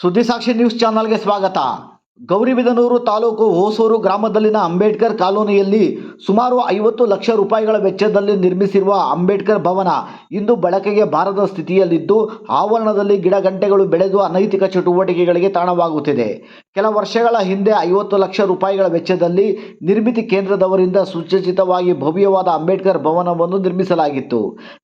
ಸುದ್ದಿಸಾಕ್ಷಿ news ಚಾನಲ್ಗೆ ಸ್ವಾಗತ. ಗೌರಿಬಿದನೂರು ತಾಲೂಕು ಹೊಸೂರು ಗ್ರಾಮದಲ್ಲಿನ ಅಂಬೇಡ್ಕರ್ ಕಾಲೋನಿಯಲ್ಲಿ ಸುಮಾರು ಐವತ್ತು ಲಕ್ಷ ರೂಪಾಯಿಗಳ ವೆಚ್ಚದಲ್ಲಿ ನಿರ್ಮಿಸಿರುವ ಅಂಬೇಡ್ಕರ್ ಭವನ ಇಂದು ಬಳಕೆಗೆ ಬಾರದ ಸ್ಥಿತಿಯಲ್ಲಿದ್ದು, ಆವರಣದಲ್ಲಿ ಗಿಡಗಂಟೆಗಳು ಬೆಳೆದು ಅನೈತಿಕ ಚಟುವಟಿಕೆಗಳಿಗೆ ತಾಣವಾಗುತ್ತಿದೆ. ಕೆಲ ವರ್ಷಗಳ ಹಿಂದೆ ಐವತ್ತು ಲಕ್ಷ ರೂಪಾಯಿಗಳ ವೆಚ್ಚದಲ್ಲಿ ನಿರ್ಮಿತಿ ಕೇಂದ್ರದವರಿಂದ ಸುಸಜ್ಜಿತವಾಗಿ ಭವ್ಯವಾದ ಅಂಬೇಡ್ಕರ್ ಭವನವನ್ನು ನಿರ್ಮಿಸಲಾಗಿತ್ತು.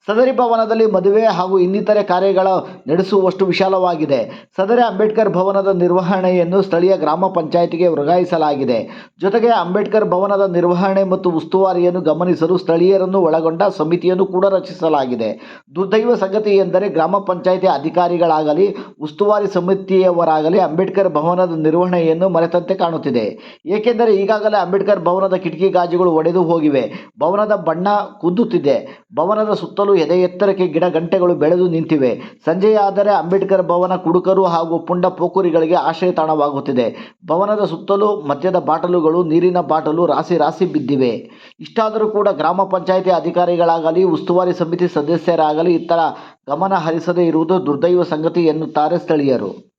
ಸದರಿ ಭವನದಲ್ಲಿ ಮದುವೆ ಹಾಗೂ ಇನ್ನಿತರೆ ಕಾರ್ಯಗಳ ನಡೆಸುವಷ್ಟು ವಿಶಾಲವಾಗಿದೆ. ಸದರಿ ಅಂಬೇಡ್ಕರ್ ಭವನದ ನಿರ್ವಹಣೆಯನ್ನು ಸ್ಥಳೀಯ ಗ್ರಾಮ ಪಂಚಾಯಿತಿಗೆ ವರ್ಗಾಯಿಸಲಾಗಿದೆ. ಜೊತೆಗೆ ಅಂಬೇಡ್ಕರ್ ಭವನದ ನಿರ್ವಹಣೆ ಮತ್ತು ಉಸ್ತುವಾರಿಯನ್ನು ಗಮನಿಸಲು ಸ್ಥಳೀಯರನ್ನು ಒಳಗೊಂಡ ಸಮಿತಿಯನ್ನು ಕೂಡ ರಚಿಸಲಾಗಿದೆ. ದುರ್ದೈವ ಸಂಗತಿ ಎಂದರೆ ಗ್ರಾಮ ಪಂಚಾಯಿತಿ ಅಧಿಕಾರಿಗಳಾಗಲಿ, ಉಸ್ತುವಾರಿ ಸಮಿತಿಯವರಾಗಲಿ ಅಂಬೇಡ್ಕರ್ ಭವನದ ನಿರ್ವಹಣೆಯನ್ನು ಮರೆತಂತೆ ಕಾಣುತ್ತಿದೆ. ಏಕೆಂದರೆ ಈಗಾಗಲೇ ಅಂಬೇಡ್ಕರ್ ಭವನದ ಕಿಟಕಿ ಗಾಜುಗಳು ಒಡೆದು ಹೋಗಿವೆ. ಭವನದ ಬಣ್ಣ ಕುದ್ದುತ್ತಿದೆ ಭವನದ ಸುತ್ತಲೂ ಎದೆ ಎತ್ತರಕ್ಕೆ ಗಿಡ ಗಂಟೆಗಳು ಬೆಳೆದು ನಿಂತಿವೆ. ಸಂಜೆಯಾದರೆ ಅಂಬೇಡ್ಕರ್ ಭವನ ಕುಡುಕರು ಹಾಗೂ ಪುಂಡ ಪೋಕುರಿಗಳಿಗೆ ಆಶ್ರಯ ತಾಣವಾಗುತ್ತಿದೆ. ಭವನದ ಸುತ್ತಲೂ ಮದ್ಯದ ಬಾಟಲುಗಳು, ನೀರಿನ ಬಾಟಲು ರಾಸಿ ರಾಸಿ ಬಿದ್ದಿವೆ. ಇಷ್ಟಾದರೂ ಕೂಡ ಗ್ರಾಮ ಪಂಚಾಯಿತಿ ಅಧಿಕಾರಿಗಳಾಗಲಿ, ಉಸ್ತುವಾರಿ ಸಮಿತಿ ಸದಸ್ಯರಾಗಲಿ ಇತರ ಗಮನ ಹರಿಸದೇ ಇರುವುದು ದುರ್ದೈವ ಸಂಗತಿ ಎನ್ನುತ್ತಾರೆ ಸ್ಥಳೀಯರು.